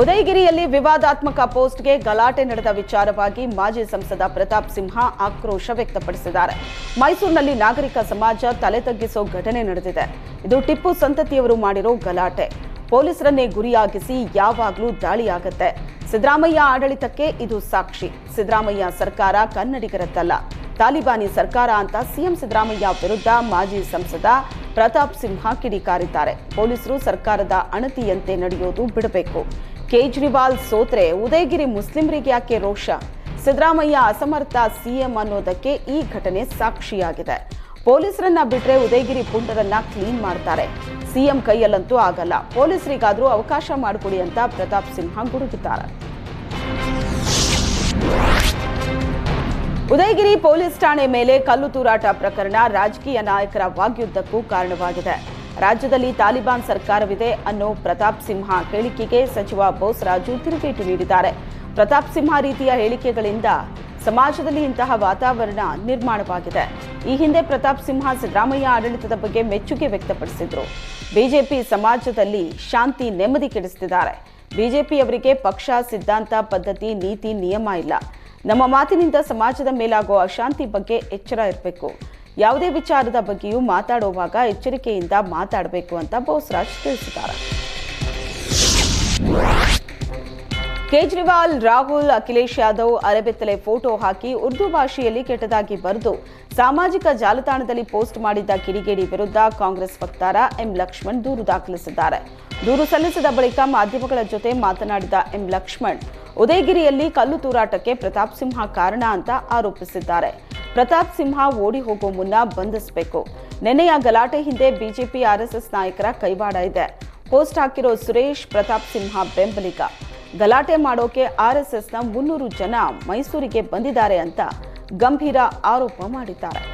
ಉದಯಗಿರಿಯಲ್ಲಿ ವಿವಾದಾತ್ಮಕ ಪೋಸ್ಟ್ಗೆ ಗಲಾಟೆ ನಡೆದ ವಿಚಾರವಾಗಿ ಮಾಜಿ ಸಂಸದ ಪ್ರತಾಪ್ ಸಿಂಹ ಆಕ್ರೋಶ ವ್ಯಕ್ತಪಡಿಸಿದ್ದಾರೆ. ಮೈಸೂರಿನಲ್ಲಿ ನಾಗರಿಕ ಸಮಾಜ ತಲೆ ತಗ್ಗಿಸೋ ಘಟನೆ ನಡೆದಿದೆ. ಇದು ಟಿಪ್ಪು ಸಂತತಿಯವರು ಮಾಡಿರೋ ಗಲಾಟೆ. ಪೊಲೀಸರನ್ನೇ ಗುರಿಯಾಗಿಸಿ ಯಾವಾಗಲೂ ದಾಳಿಯಾಗತ್ತೆ. ಸಿದ್ದರಾಮಯ್ಯ ಆಡಳಿತಕ್ಕೆ ಇದು ಸಾಕ್ಷಿ. ಸಿದ್ದರಾಮಯ್ಯ ಸರ್ಕಾರ ಕನ್ನಡಿಗರದ್ದಲ್ಲ. ತಾಲಿಬಾನಿ ಸರ್ಕಾರ ಅಂತ ಸಿಎಂ ಸಿದ್ದರಾಮಯ್ಯ ವಿರುದ್ಧ ಮಾಜಿ ಸಂಸದ ಪ್ರತಾಪ್ ಸಿಂಹ ಕಿಡಿಕಾರಿದ್ದಾರೆ. ಪೊಲೀಸರು ಸರ್ಕಾರದ ಅಣತಿಯಂತೆ ನಡೆಯೋದು ಬಿಡಬೇಕು. ಕೇಜ್ರಿವಾಲ್ ಸೋತ್ರೆ, ಉದಯಗಿರಿ ಮುಸ್ಲಿಮರಿಗೆ ಯಾಕೆ ರೋಷ? ಸಿದ್ದರಾಮಯ್ಯ ಅಸಮರ್ಥ ಸಿಎಂ ಅನ್ನೋದಕ್ಕೆ ಈ ಘಟನೆ ಸಾಕ್ಷಿಯಾಗಿದೆ. ಪೊಲೀಸರನ್ನ ಬಿಟ್ರೆ ಉದಯಗಿರಿ ಪುಂಡರನ್ನ ಕ್ಲೀನ್ ಮಾಡ್ತಾರೆ. ಸಿಎಂ ಕೈಯಲ್ಲಂತೂ ಆಗಲ್ಲ. ಪೊಲೀಸರಿಗಾದ್ರೂ ಅವಕಾಶ ಮಾಡಿಕೊಡಿ ಅಂತ ಪ್ರತಾಪ್ ಸಿಂಹ ಗುಡುಗಿದ್ದಾರೆ. ಉದಯಗಿರಿ ಪೊಲೀಸ್ ಠಾಣೆ ಮೇಲೆ ಕಲ್ಲು ತೂರಾಟ ಪ್ರಕರಣ ರಾಜಕೀಯ ನಾಯಕರ ವಾಗ್ಯುದ್ಧಕ್ಕೂ ಕಾರಣವಾಗಿದೆ. ರಾಜ್ಯದಲ್ಲಿ ತಾಲಿಬಾನ್ ಸರ್ಕಾರವಿದೆ ಅನ್ನೋ ಪ್ರತಾಪ್ ಸಿಂಹ ಹೇಳಿಕೆಗೆ ಸಚಿವ ಬೋಸರಾಜು ತಿರುಗೇಟು ನೀಡಿದ್ದಾರೆ. ಪ್ರತಾಪ್ ಸಿಂಹ ರೀತಿಯ ಹೇಳಿಕೆಗಳಿಂದ ಸಮಾಜದಲ್ಲಿ ಇಂತಹ ವಾತಾವರಣ ನಿರ್ಮಾಣವಾಗಿದೆ. ಈ ಹಿಂದೆ ಪ್ರತಾಪ್ ಸಿಂಹ ಸಿದ್ದರಾಮಯ್ಯ ಆಡಳಿತದ ಬಗ್ಗೆ ಮೆಚ್ಚುಗೆ ವ್ಯಕ್ತಪಡಿಸಿದ್ರು. ಬಿಜೆಪಿ ಸಮಾಜದಲ್ಲಿ ಶಾಂತಿ ನೆಮ್ಮದಿ ಕೆಡಿಸುತ್ತಿದ್ದಾರೆ ಬಿಜೆಪಿಯವರಿಗೆ ಪಕ್ಷ ಸಿದ್ಧಾಂತ, ಪದ್ಧತಿ, ನೀತಿ, ನಿಯಮ ಇಲ್ಲ. ನಮ್ಮ ಮಾತಿನಿಂದ ಸಮಾಜದ ಮೇಲಾಗುವ ಅಶಾಂತಿ ಬಗ್ಗೆ ಎಚ್ಚರ ಇರಬೇಕು. ಯಾವುದೇ ವಿಚಾರದ ಬಗ್ಗೆಯೂ ಮಾತಾಡುವಾಗ ಎಚ್ಚರಿಕೆಯಿಂದ ಮಾತಾಡಬೇಕು ಅಂತ ಬೋಸ್ರಾಜ್ ತಿಳಿಸಿದ್ದಾರೆ. ಕೇಜ್ರಿವಾಲ್, ರಾಹುಲ್, ಅಖಿಲೇಶ್ ಯಾದವ್ ಅರೆಬೆತ್ತಲೆ ಫೋಟೋ ಹಾಕಿ ಉರ್ದು ಭಾಷೆಯಲ್ಲಿ ಕೆಟ್ಟದಾಗಿ ಬರೆದು ಸಾಮಾಜಿಕ ಜಾಲತಾಣದಲ್ಲಿ ಪೋಸ್ಟ್ ಮಾಡಿದ್ದ ಕಿಡಿಗೇಡಿ ವಿರುದ್ಧ ಕಾಂಗ್ರೆಸ್ ವಕ್ತಾರ ಎಂ ಲಕ್ಷ್ಮಣ್ ದೂರು ದಾಖಲಿಸಿದ್ದಾರೆ. ದೂರು ಸಲ್ಲಿಸಿದ ಬಳಿಕ ಮಾಧ್ಯಮಗಳ ಜೊತೆ ಮಾತನಾಡಿದ ಎಂ ಲಕ್ಷ್ಮಣ್ ಉದಯಗಿರಿಯಲ್ಲಿ ಕಲ್ಲು ತೂರಾಟಕ್ಕೆ ಪ್ರತಾಪ್ ಸಿಂಹ ಕಾರಣ ಅಂತ ಆರೋಪಿಸಿದ್ದಾರೆ. ಪ್ರತಾಪ್ ಸಿಂಹ ಓಡಿ ಹೋಗೋ ಮುನ್ನ ಬಂಧಿಸಬೇಕು. ನೆನೆಯ ಗಲಾಟೆ ಹಿಂದೆ ಬಿಜೆಪಿ ಆರ್ಎಸ್ಎಸ್ ನಾಯಕರ ಕೈವಾಡ ಇದೆ. ಪೋಸ್ಟ್ ಹಾಕಿರೋ ಸುರೇಶ್, ಪ್ರತಾಪ್ ಸಿಂಹ ಬೆಂಬಲಿಗ. ಗಲಾಟೆ ಮಾಡೋಕೆ ಆರ್ಎಸ್ಎಸ್ನ ಮುನ್ನೂರು ಜನ ಮೈಸೂರಿಗೆ ಬಂದಿದ್ದಾರೆ ಅಂತ ಗಂಭೀರ ಆರೋಪ ಮಾಡಿದ್ದಾರೆ.